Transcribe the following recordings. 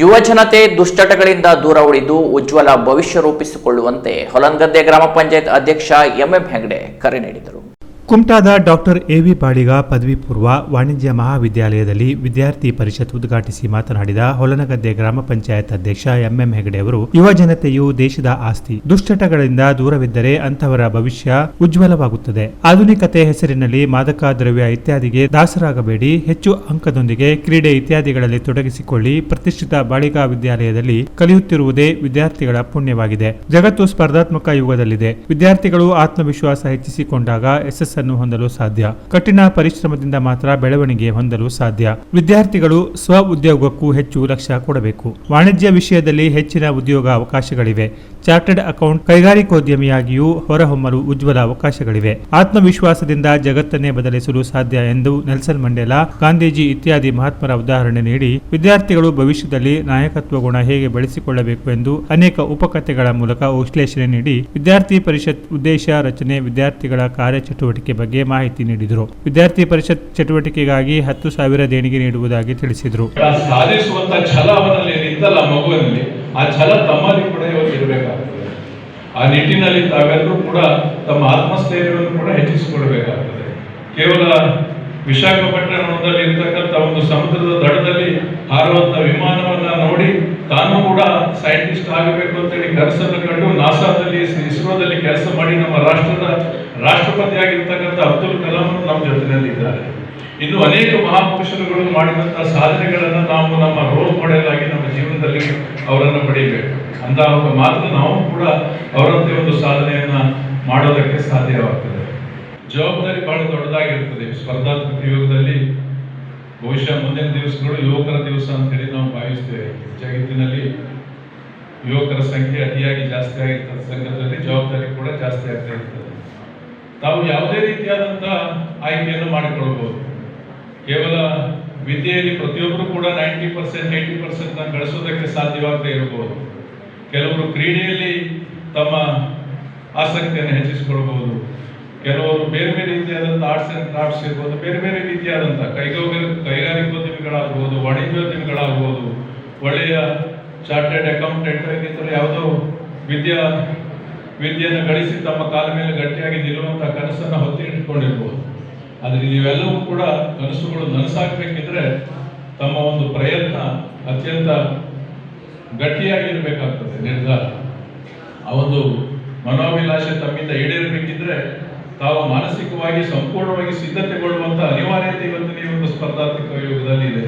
ಯುವ ಜನತೆ ದುಶ್ಚಟಗಳಿಂದ ದೂರ ಉಳಿದು ಉಜ್ವಲ ಭವಿಷ್ಯ ರೂಪಿಸಿಕೊಳ್ಳುವಂತೆ ಹೊಲಂಗದ್ದೆ ಗ್ರಾಮ ಪಂಚಾಯತ್ ಅಧ್ಯಕ್ಷ ಎಂಎಂ ಹೆಗ್ಡೆ ಕರೆ ನೀಡಿದರು. ಕುಮಟಾದ ಡಾಕ್ಟರ್ ಎವಿ ಬಾಳಿಗ ಪದವಿ ಪೂರ್ವ ವಾಣಿಜ್ಯ ಮಹಾವಿದ್ಯಾಲಯದಲ್ಲಿ ವಿದ್ಯಾರ್ಥಿ ಪರಿಷತ್ ಉದ್ಘಾಟಿಸಿ ಮಾತನಾಡಿದ ಹೊಲನಗದ್ದೆ ಗ್ರಾಮ ಪಂಚಾಯತ್ ಅಧ್ಯಕ್ಷ ಎಂಎಂ ಹೆಗಡೆ ಅವರು, ಯುವ ಜನತೆಯು ದೇಶದ ಆಸ್ತಿ, ದುಶ್ಚಟಗಳಿಂದ ದೂರವಿದ್ದರೆ ಅಂತವರ ಭವಿಷ್ಯ ಉಜ್ವಲವಾಗುತ್ತದೆ. ಆಧುನಿಕತೆ ಹೆಸರಿನಲ್ಲಿ ಮಾದಕ ದ್ರವ್ಯ ಇತ್ಯಾದಿಗೆ ದಾಸರಾಗಬೇಡಿ. ಹೆಚ್ಚು ಅಂಕದೊಂದಿಗೆ ಕ್ರೀಡೆ ಇತ್ಯಾದಿಗಳಲ್ಲಿ ತೊಡಗಿಸಿಕೊಳ್ಳಿ. ಪ್ರತಿಷ್ಠಿತ ಬಾಳಿಕಾ ವಿದ್ಯಾಲಯದಲ್ಲಿ ಕಲಿಯುತ್ತಿರುವುದೇ ವಿದ್ಯಾರ್ಥಿಗಳ ಪುಣ್ಯವಾಗಿದೆ. ಜಗತ್ತು ಸ್ಪರ್ಧಾತ್ಮಕ ಯುಗದಲ್ಲಿದೆ. ವಿದ್ಯಾರ್ಥಿಗಳು ಆತ್ಮವಿಶ್ವಾಸ ಹೆಚ್ಚಿಸಿಕೊಂಡಾಗ ಯಶಸ್ಸನ್ನು ಹೊಂದಲು ಸಾಧ್ಯ. ಕಠಿಣ ಪರಿಶ್ರಮದಿಂದ ಮಾತ್ರ ಬೆಳವಣಿಗೆ ಹೊಂದಲು ಸಾಧ್ಯ. ವಿದ್ಯಾರ್ಥಿಗಳು ಸ್ವ ಉದ್ಯೋಗಕ್ಕೂ ಹೆಚ್ಚು ಲಕ್ಷ್ಯ ಕೊಡಬೇಕು. ವಾಣಿಜ್ಯ ವಿಷಯದಲ್ಲಿ ಹೆಚ್ಚಿನ ಉದ್ಯೋಗ ಅವಕಾಶಗಳಿವೆ ಚಾರ್ಟರ್ಡ್ ಅಕೌಂಟ್ ಕೈಗಾರಿಕೋದ್ಯಮಿಯಾಗಿಯೂ ಹೊರಹೊಮ್ಮಲು ಉಜ್ವಲ ಅವಕಾಶಗಳಿವೆ. ಆತ್ಮವಿಶ್ವಾಸದಿಂದ ಜಗತ್ತನ್ನೇ ಬದಲಿಸಲು ಸಾಧ್ಯ ಎಂದು ನೆಲ್ಸನ್ ಮಂಡೇಲಾ, ಗಾಂಧೀಜಿ ಇತ್ಯಾದಿ ಮಹಾತ್ಮರ ಉದಾಹರಣೆ ನೀಡಿ, ವಿದ್ಯಾರ್ಥಿಗಳು ಭವಿಷ್ಯದಲ್ಲಿ ನಾಯಕತ್ವ ಗುಣ ಹೇಗೆ ಬೆಳೆಸಿಕೊಳ್ಳಬೇಕು ಎಂದು ಅನೇಕ ಉಪಕಥೆಗಳ ಮೂಲಕ ವಿಶ್ಲೇಷಣೆ ನೀಡಿ, ವಿದ್ಯಾರ್ಥಿ ಪರಿಷತ್ ಉದ್ದೇಶ ರಚನೆ ವಿದ್ಯಾರ್ಥಿಗಳ ಕಾರ್ಯಚಟುವಟಿಕೆ ಬಗ್ಗೆ ಮಾಹಿತಿ ನೀಡಿದರು. ವಿದ್ಯಾರ್ಥಿ ಪರಿಷತ್ ಚಟುವಟಿಕೆಗಾಗಿ ಹತ್ತು ಸಾವಿರ ದೇಣಿಗೆ ನೀಡುವುದಾಗಿ ತಿಳಿಸಿದರು. ಆ ಛಲ ತಮ್ಮಲ್ಲಿ ಕೂಡ ಇವತ್ತು ಇರಬೇಕಾಗ್ತದೆ. ಆ ನಿಟ್ಟಿನಲ್ಲಿ ತಾವೆಲ್ಲರೂ ಕೂಡ ತಮ್ಮ ಆತ್ಮಸ್ಥೈರ್ಯವನ್ನು ಕೂಡ ಹೆಚ್ಚಿಸಿಕೊಳ್ಬೇಕಾಗ್ತದೆ ಕೇವಲ ವಿಶಾಖಪಟ್ಟಣದಲ್ಲಿ ಇರ್ತಕ್ಕಂಥ ಒಂದು ಸಮುದ್ರದ ದಡದಲ್ಲಿ ಹಾರುವಂಥ ವಿಮಾನವನ್ನ ನೋಡಿ ತಾನು ಕೂಡ ಸೈಂಟಿಸ್ಟ್ ಆಗಬೇಕು ಅಂತೇಳಿ ಕನಸನ್ನು ಕಂಡು ನಾಸಾದಲ್ಲಿ, ಇಸ್ರೋದಲ್ಲಿ ಕೆಲಸ ಮಾಡಿ ನಮ್ಮ ರಾಷ್ಟ್ರದ ರಾಷ್ಟ್ರಪತಿ ಆಗಿರ್ತಕ್ಕಂಥ ಅಬ್ದುಲ್ ಕಲಾಂ ನಮ್ಮ ಜೊತೆಯಲ್ಲಿ ಇದ್ದಾರೆ ಇನ್ನು ಅನೇಕ ಮಹಾಪುರುಷರುಗಳು ಮಾಡಿದಂತಹ ಸಾಧನೆಗಳನ್ನು ನಾವು ನಮ್ಮ ರೋಲ್ ಮಾಡೆಲ್ ಆಗಿ ನಮ್ಮ ಜೀವನದಲ್ಲಿ ಅವರನ್ನು ಪಡೆಯಬೇಕು. ಅಂತ ಮಾತ್ರ ನಾವು ಕೂಡ ಅವರಂತೆ ಒಂದು ಸಾಧನೆಯನ್ನ ಮಾಡೋದಕ್ಕೆ ಸಾಧ್ಯವಾಗ್ತದೆ. ಜವಾಬ್ದಾರಿ ಬಹಳ ದೊಡ್ಡದಾಗಿರ್ತದೆ. ಸ್ಪರ್ಧಾತ್ಮಕ ಯುಗದಲ್ಲಿ ಬಹುಶಃ ಮುಂದಿನ ದಿವಸಗಳು ಯುವಕರ ದಿವಸ ಅಂತೇಳಿ ನಾವು ಭಾವಿಸ್ತೇವೆ. ಜಗತ್ತಿನಲ್ಲಿ ಯುವಕರ ಸಂಖ್ಯೆ ಅತಿಯಾಗಿ ಜಾಸ್ತಿ ಆಗಿರ್ತದೆ. ಸಂಘದಲ್ಲಿ ಜವಾಬ್ದಾರಿ ಕೂಡ ಜಾಸ್ತಿ ಆಗ್ತಾ ಇರ್ತದೆ. ತಾವು ಯಾವುದೇ ರೀತಿಯಾದಂತಹ ಆಯ್ಕೆಯನ್ನು ಮಾಡಿಕೊಳ್ಬಹುದು ಕೇವಲ ವಿದ್ಯೆಯಲ್ಲಿ ಪ್ರತಿಯೊಬ್ಬರು ಕೂಡ ನೈಂಟಿ ಪರ್ಸೆಂಟ್ ಏಯ್ಟಿ ಪರ್ಸೆಂಟ್ ಗಳಿಸೋದಕ್ಕೆ ಸಾಧ್ಯವಾಗದೇ ಇರಬಹುದು. ಕೆಲವರು ಕ್ರೀಡೆಯಲ್ಲಿ ತಮ್ಮ ಆಸಕ್ತಿಯನ್ನು ಹೆಚ್ಚಿಸಿಕೊಳ್ಬಹುದು ಕೆಲವರು ಬೇರೆ ಬೇರೆ ರೀತಿಯಾದಂಥ ಆರ್ಟ್ಸ್ ಆ್ಯಂಡ್ ಕ್ರಾಫ್ಟ್ಸ್ ಇರ್ಬೋದು, ಬೇರೆ ಬೇರೆ ರೀತಿಯಾದಂಥ ಕೈಗಾರಿಕೆ ಕೈಗಾರಿಕೋದ್ಯಮಿಗಳಾಗ್ಬೋದು ವಾಣಿಜ್ಯೋದ್ಯಮಿಗಳಾಗ್ಬೋದು ಒಳ್ಳೆಯ ಚಾರ್ಟೆಡ್ ಅಕೌಂಟೆಂಟ್ ಇನ್ನಿತರ ಯಾವುದೋ ವಿದ್ಯಾ, ವಿದ್ಯೆಯನ್ನು ಗಳಿಸಿ ತಮ್ಮ ಕಾಲ ಮೇಲೆ ಗಟ್ಟಿಯಾಗಿ ನಿಲ್ಲುವಂಥ ಕನಸನ್ನು ಹೊತ್ತಿ ಇಟ್ಕೊಂಡಿರ್ಬೋದು ಆದರೆ ನೀವೆಲ್ಲವೂ ಕೂಡ ಕನಸುಗಳು ನನಸಾಗಬೇಕಿದ್ರೆ ತಮ್ಮ ಒಂದು ಪ್ರಯತ್ನ ಅತ್ಯಂತ ಗಟ್ಟಿಯಾಗಿರಬೇಕಾಗ್ತದೆ, ನಿರ್ಧಾರ. ಆ ಒಂದು ಮನೋಭಿಲಾಷೆ ತಮ್ಮಿಂದ ಈಡೇರಬೇಕಿದ್ರೆ ತಾವು ಮಾನಸಿಕವಾಗಿ ಸಂಪೂರ್ಣವಾಗಿ ಸಿದ್ಧತೆಗೊಳ್ಳುವಂತ ಅನಿವಾರ್ಯತೆ ಇವತ್ತಿನ ಒಂದು ಸ್ಪರ್ಧಾತ್ಮಕ ಯುಗದಲ್ಲಿ ಇದೆ.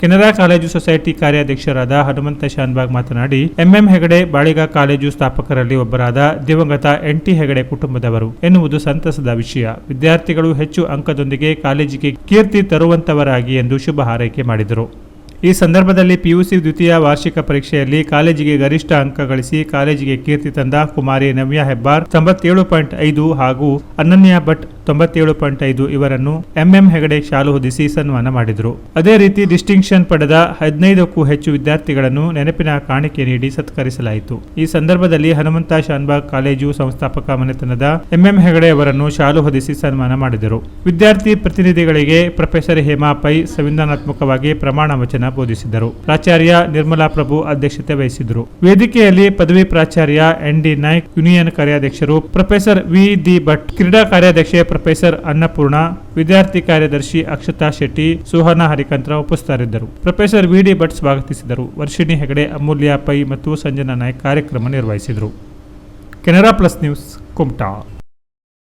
ಕೆನರಾ ಕಾಲೇಜು ಸೊಸೈಟಿ ಕಾರ್ಯಾಧ್ಯಕ್ಷರಾದ ಹನುಮಂತ ಶಾನ್ಬಾಗ್ ಮಾತನಾಡಿ, M M Hegde Baliga college ಸ್ಥಾಪಕರಲ್ಲಿ ಒಬ್ಬರಾದ ದಿವಂಗತ ಎನ್ ಟಿ ಹೆಗಡೆ ಕುಟುಂಬದವರು ಎನ್ನುವುದು ಸಂತಸದ ವಿಷಯ. ವಿದ್ಯಾರ್ಥಿಗಳು ಹೆಚ್ಚು ಅಂಕದೊಂದಿಗೆ ಕಾಲೇಜಿಗೆ ಕೀರ್ತಿ ತರುವಂತವರಾಗಿ ಎಂದು ಶುಭ ಹಾರೈಕೆ ಮಾಡಿದರು. ಈ ಸಂದರ್ಭದಲ್ಲಿ ಪಿಯುಸಿ ದ್ವಿತೀಯ ವಾರ್ಷಿಕ ಪರೀಕ್ಷೆಯಲ್ಲಿ ಕಾಲೇಜಿಗೆ ಗರಿಷ್ಠ ಅಂಕ ಗಳಿಸಿ ಕಾಲೇಜಿಗೆ ಕೀರ್ತಿ ತಂದ ಕುಮಾರಿ ನವ್ಯ ಹೆಬ್ಬಾರ್ ತೊಂಬತ್ತೇಳು ಪಾಯಿಂಟ್ ಐದು ಹಾಗೂ ಅನನ್ಯ ಭಟ್ ತೊಂಬತ್ತೇಳು ಪಾಯಿಂಟ್ ಐದು ಇವರನ್ನು ಎಂಎಂ ಹೆಗಡೆ ಶಾಲು ಹೊದಿಸಿ ಸನ್ಮಾನ ಮಾಡಿದರು. ಅದೇ ರೀತಿ ಡಿಸ್ಟಿಂಕ್ಷನ್ ಪಡೆದ ಹದಿನೈದಕ್ಕೂ ಹೆಚ್ಚು ವಿದ್ಯಾರ್ಥಿಗಳನ್ನು ನೆನಪಿನ ಕಾಣಿಕೆ ನೀಡಿ ಸತ್ಕರಿಸಲಾಯಿತು. ಈ ಸಂದರ್ಭದಲ್ಲಿ ಹನುಮಂತ ಶಾನ್ಬಾಗ್ ಕಾಲೇಜು ಸಂಸ್ಥಾಪಕ ಮನೆತನದ ಎಂಎಂ ಹೆಗಡೆ ಅವರನ್ನು ಶಾಲು ಹೊದಿಸಿ ಸನ್ಮಾನ ಮಾಡಿದರು. ವಿದ್ಯಾರ್ಥಿ ಪ್ರತಿನಿಧಿಗಳಿಗೆ ಪ್ರೊಫೆಸರ್ ಹೇಮಾ ಪೈ ಸಂವಿಧಾನಾತ್ಮಕವಾಗಿ ಪ್ರಮಾಣ ವಚನ ಬೋಧಿಸಿದರು. ಪ್ರಾಚಾರ್ಯ ನಿರ್ಮಲಾ ಪ್ರಭು ಅಧ್ಯಕ್ಷತೆ ವಹಿಸಿದರು ವೇದಿಕೆಯಲ್ಲಿ ಪದವಿ ಪ್ರಾಚಾರ್ಯ ಎನ್ ಡಿ ನಾಯ್ಕ್, ಯೂನಿಯನ್ ಕಾರ್ಯಾಧ್ಯಕ್ಷರು ಪ್ರೊಫೆಸರ್ ವಿ ದಿ ಭಟ್, ಕ್ರೀಡಾ ಕಾರ್ಯಾಧ್ಯಕ್ಷೆ ಪ್ರೊಫೆಸರ್ ಅನ್ನಪೂರ್ಣ, ವಿದ್ಯಾರ್ಥಿ ಕಾರ್ಯದರ್ಶಿ ಅಕ್ಷತಾ ಶೆಟ್ಟಿ ಸುಹನಾ ಹರಿಕಂತ್ರ ಉಪಸ್ಥಿತರಿದ್ದರು. ಪ್ರೊಫೆಸರ್ ವಿ ಡಿ ಭಟ್ ಸ್ವಾಗತಿಸಿದರು. ವರ್ಷಿಣಿ ಹೆಗಡೆ, ಅಮೂಲ್ಯ ಪೈ ಮತ್ತು ಸಂಜನಾ ನಾಯಕ್ ಕಾರ್ಯಕ್ರಮ ನಿರ್ವಹಿಸಿದರು. Canara plus news, Kumta.